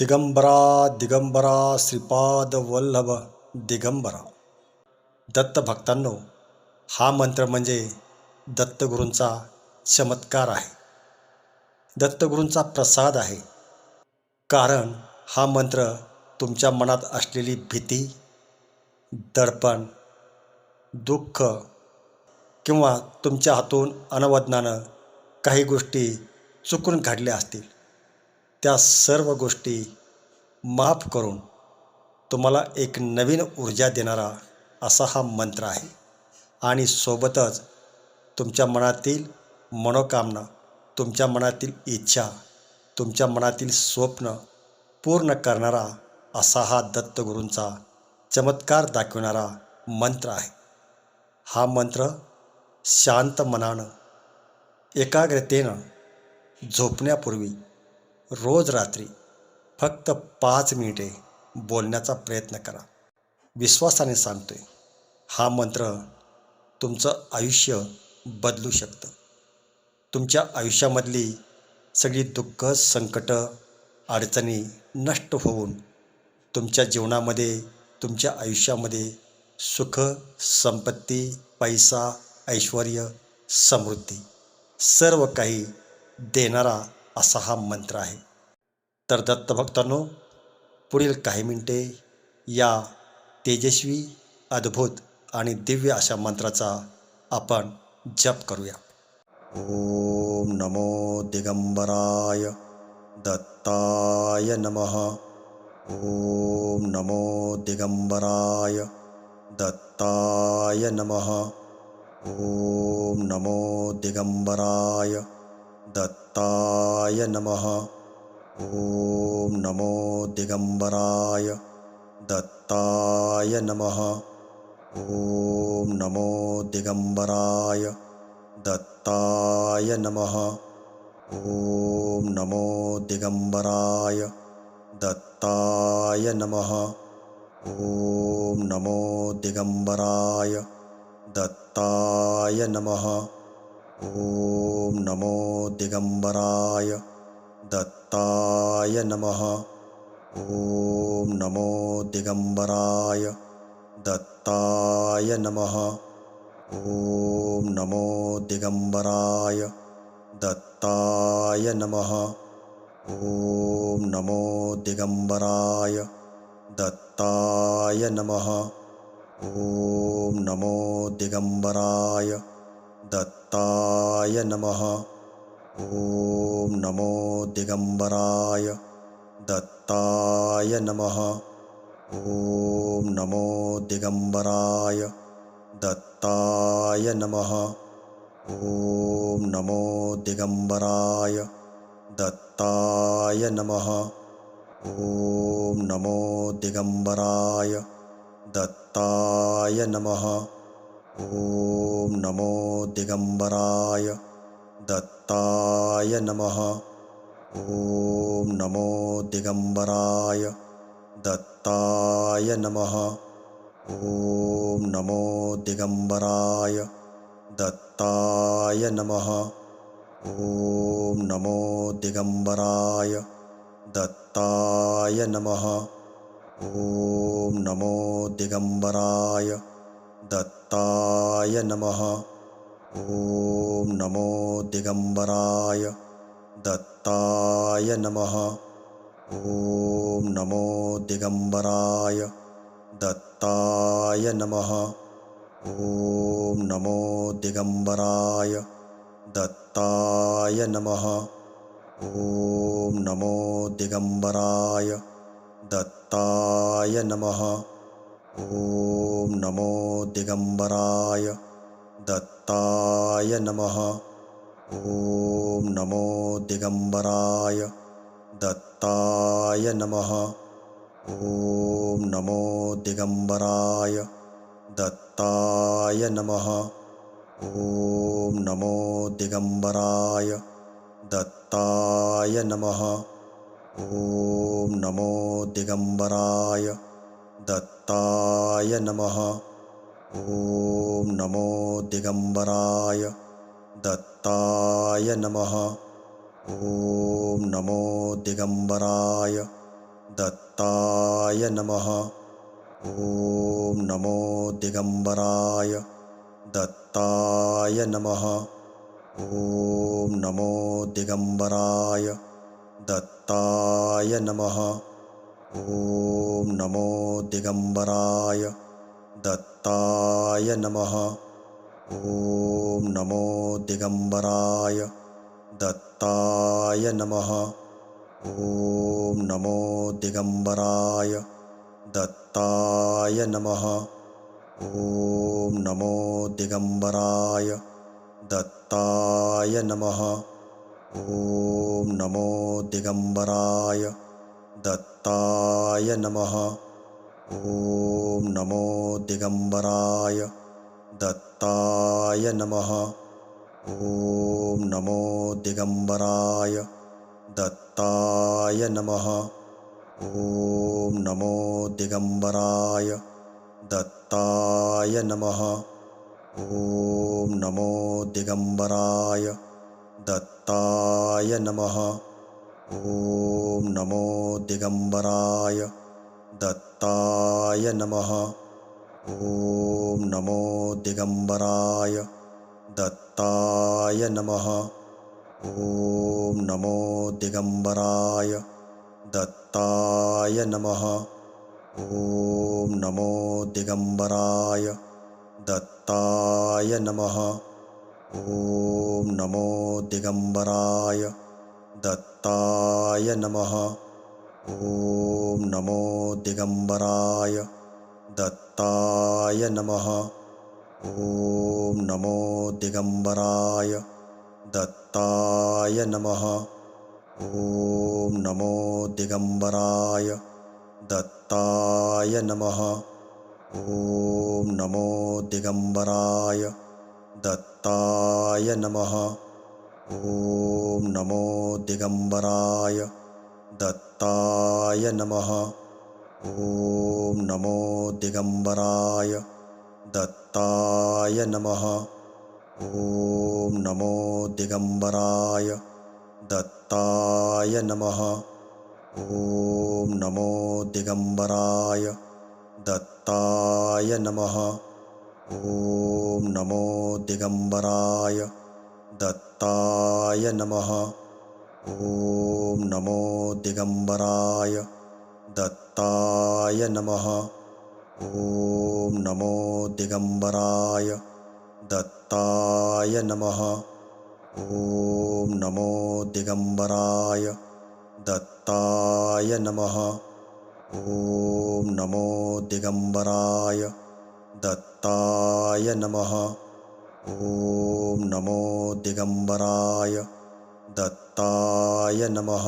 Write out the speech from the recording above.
दिगंबरा दिगंबरा श्रीपाद वल्लभ दिगंबरा। दत्तभक्तांनो हा मंत्र म्हणजे दत्तगुरूंचा चमत्कार आहे. दत्तगुरूंचा प्रसाद आहे. कारण हा मंत्र तुमच्या मनात असलेली भीती दडपण दुःख किंवा तुमच्या हातून अनवदनानं काही गोष्टी चुकून घडल्या असतील. त्या सर्व गोष्टी माफ करून तुम्हाला एक नवीन ऊर्जा देणारा असा हा मंत्र आहे. आणि सोबतच तुमच्या मनातील मनोकामना तुमच्या मनातील इच्छा तुमच्या मनातील स्वप्न पूर्ण करणारा असा हा दत्तगुरूंचा चमत्कार दाखवणारा मंत्र आहे. हा मंत्र शांत मनानं एकाग्रतेनं झोपण्यापूर्वी रोज रात्री फक्त पाच मिनिटे बोलण्याचा प्रयत्न करा. विश्वासाने सांगतोय हा मंत्र तुमचं आयुष्य बदलू शकतं. तुमच्या आयुष्यामधली सगळी दुःख संकट अडचणी नष्ट होऊन तुमच्या जीवनामध्ये तुमच्या आयुष्यामध्ये सुख संपत्ती पैसा ऐश्वर समृद्धी सर्व काही देणारा असा हा मंत्र आहे. तर दत्तभक्तांनो पुढील काही मिनिटे या तेजस्वी अद्भुत आणि दिव्य अशा मंत्राचा आपण जप करूया. ओम नमो दिगंबराय दत्ताय नमः. ओम नमो दिगंबराय दत्ताय नमः. ओम नमो दिगंबराय दत्ताय नमः. ॐ नमो दिगम्बराय दत्ताय नमः। ॐ नमो दिगम्बराय दत्ताय नमः। ॐ नमो दिगम्बराय दत्ताय नमः। ॐ नमो दिगम्बराय दत्ताय नमः। ॐ नमो दिगम्बराय दत्त दत्ताय नमः। ओम नमो दिगंबराय दत्ताय नमः। ओम नमो दिगंबराय दत्ताय नमः। ओम नमो दिगंबराय दत्ताय नमः। ओम नमो दिगंबराय दत्ताय नमः ॐ नमो दिगम्बराय दत्ताय नमः। ॐ नमो दिगम्बराय दत्ताय नमः। ॐ नमो दिगम्बराय दत्ताय नमः। ॐ नमो दिगम्बराय दत्ताय नमः। ॐ नमो दिगम्बराय दत्ताय नमः। ओम नमो दिगंबराय दत्ताय नमः। ओम नमो दिगंबराय दत्ताय नमः। ओम नमो दिगंबराय दत्ताय नमः। ओम नमो दिगंबराय दत्ताय नमः ॐ नमो दिगम्बराय दत्ताय नमः। ॐ नमो दिगम्बराय दत्ताय नमः। ॐ नमो दिगम्बराय दत्ताय नमः। ॐ नमो दिगम्बराय दत्ताय नमः। ॐ नमो दिगम्बराय दत्ताय नमः। ओम नमो दिगंबराय दत्ताय नमः। ओम नमो दिगंबराय दत्ताय नमः। ओम नमो दिगंबराय दत्ताय नमः। ओम नमो दिगंबराय दत्ताय नमः ओम नमो दिगंबराय दत्ताय नमः। ओम नमो दिगंबराय दत्ताय नमः। ॐ नमो दिगम्बराय दत्ताय नमः। ॐ नमो दिगम्बराय दत्ताय नमः। ॐ नमो दिगम्बराय दत्ताय नमः। ॐ नमो दिगम्बराय दत्ताय नमः। ॐ नमो दिगम्बराय दत्ताय नमः। ॐ नमो दिगम्बराय दत्ताय नमः। ॐ नमो दिगम्बराय दत्ताय नमः ॐ नमो दिगम्बराय दत्ताय नमः। ॐ नमो दिगम्बराय दत्ताय नमः। ॐ नमो दिगम्बराय दत्ताय नमः। ॐ नमो दिगम्बराय दत्ताय नमः। ॐ नमो दिगम्बराय दत्ताय नमः। ॐ नमो दिगम्बराय। दत्ताय नमः। ॐ नमो दिगम्बराय। दत्ताय नमः। ॐ नमो दिगम्बराय। दत्ताय नमः। ॐ नमो दिगम्बराय। दत्ताय नमः ॐ नमो दिगम्बराय दत्ताय नमः। ॐ नमो दिगम्बराय दत्ताय नमः। ॐ नमो दिगम्बराय दत्ताय नमः। ॐ नमो दिगम्बराय दत्ताय नमः। ॐ नमो दिगम्बराय दत्ताय नमः। ॐ नमो दिगम्बराय दत्ताय नमः। ॐ नमो दिगम्बराय दत्ताय नमः। ॐ नमो दिगम्बराय दत्ताय नमः। ॐ नमो दिगम्बराय दत्ताय नमः। ॐ नमो दिगम्बराय दत्ताय नमः। ॐ नमो दिगम्बराय दत्ताय नमः। ॐ नमो दिगम्बराय दत्ताय नमः। ॐ नमो दिगम्बराय दत्ताय नमः। ॐ नमो दिगम्बराय दत्ताय नमः।